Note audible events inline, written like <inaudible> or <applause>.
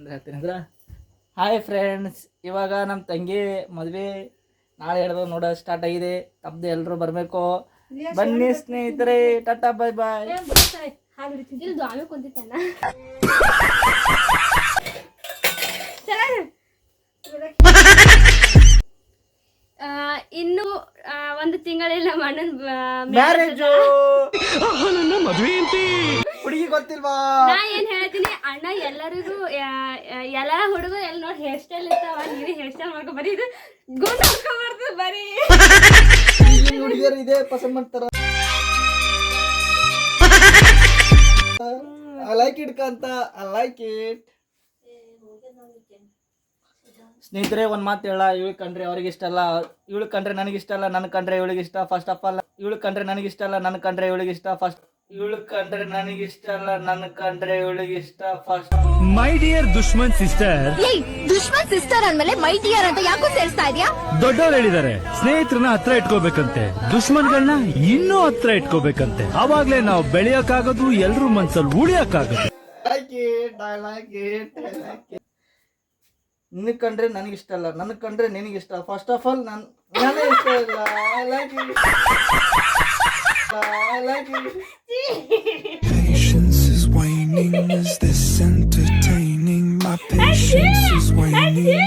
ಅಂದ್ರೆ ಹೇಳ್ತೀನಿ. ಅಂದ್ರೆ ಹಾಯ್ ಫ್ರೆಂಡ್ಸ್ ಇವಾಗ ನಮ್ಮ ತಂಗಿ ಮದುವೆ ನಾಳೆ ಹಿಡ್ದು ನೋಡೋ ಸ್ಟಾರ್ಟ್ ಆಗಿದೆ. ತಪ್ಪದೆ ಎಲ್ಲರೂ ಬರಬೇಕು. ಬನ್ನಿ ಸ್ನೇಹಿತರೆ. ಟಾಟಾ ಬಾಯ್ ಬಾಯ್ <laughs> ಇನ್ನು ಒಂದು ತಿಂಗಳಿಲ್ಲ ಅಣ್ಣನ ಮ್ಯಾರೇಜು ಹುಡುಗಿ ಗೊತ್ತಿಲ್ವಾ? ನಾ ಏನ್ ಹೇಳ್ತೀನಿ ಅಣ್ಣ ಎಲ್ಲರಿಗೂ ಎಲ್ಲಾ ಹುಡುಗ ಎಲ್ಲ ನೋಡಿ ಹೇರ್ ಸ್ಟೈಲ್ ಇರ್ತಾವ ನೀನು ಹೇರ್ ಸ್ಟೈಲ್ ಮಾಡ್ಕೊ ಬರೀ ಇದು ಗುಂಡ್ ಹಾಕೊಂಬಾರ್ದು ಬರೀ. ಹುಡುಗಿಯರು ಇದೇ ಪಸಂದ್ ಮಾಡ್ತಾರ. ಐ ಲೈಕ್ ಇಟ್ ಕಂತ. ಐ ಲೈಕ್ ಇಟ್ ಸ್ನೇಹಿತರೆ ಒಂದ್ ಮಾತು ಹೇಳ. ಇವಳು ಕಂಡ್ರೆ ಅವ್ರಿಗೆ ಇಷ್ಟ ಅಲ್ಲ. ಇವಳು ಕಂಡ್ರೆ ನನಗಿಷ್ಟ ಅಲ್ಲ ನನ್ ಕಂಡ್ರೆ ಇವಳಿಗೆ ಇಷ್ಟ. ಫಸ್ಟ್ ಆಫ್ ಆಲ್ ಇವಳು ಕಂಡ್ರೆ ನನಗಿಷ್ಟ ಅಲ್ಲ ನನ್ ಕಂಡ್ರೆ ಇವಳಿಗೆ ಇಷ್ಟ. ಫಸ್ಟ್ ಇವಳು ಕಂಡ್ರೆ ನನಗೆ ಇಷ್ಟ ಅಲ್ಲ ನನ್ ಕಂಡ್ರೆ ಇವಳಿಗೆ ಇಷ್ಟ ಫಸ್ಟ್ ಮೈ ಡಿಯರ್ ದುಶ್ಮನ್ ಸಿಸ್ಟರ್ ಏಯ್ ದುಶ್ಮನ್ ಸಿಸ್ಟರ್ ಅಂದ್ಮೇಲೆ ಮೈ ಡಿಯರ್ ಅಂತ ಯಾಕೋ ಸೇರಿಸ್ತಾ ಇದೆಯಾ? ದೊಡ್ಡವ್ರು ಹೇಳಿದ್ದಾರೆ ಸ್ನೇಹಿತರನ್ನ ಹತ್ರ ಇಟ್ಕೋಬೇಕಂತೆ. ದುಶ್ಮನ್ಗಳನ್ನ ಇನ್ನೂ ಹತ್ರ ಇಟ್ಕೋಬೇಕಂತೆ. ಅವಾಗ್ಲೇ ನಾವು ಬೆಳೆಯಕ್ಕಾಗೋದು ಎಲ್ರೂ ಮನ್ಸಲ್ಲಿ ಉಳಿಯಕ್ಕಾಗೋದು. ನಿನಗೆ ಕಂಡ್ರೆ ನನಗೆ ಇಷ್ಟ ಅಲ್ಲ ನನ್ ಕಂಡ್ರೆ ನಿನಗೆ ಇಷ್ಟ. ಫಸ್ಟ್ ಆಫ್ ಆಲ್ ನಾನು ನನಗೆ ಇಷ್ಟ ಇಲ್ಲ. I like it I like it. <laughs> Patience is waning. Is this entertaining? My patience is waning.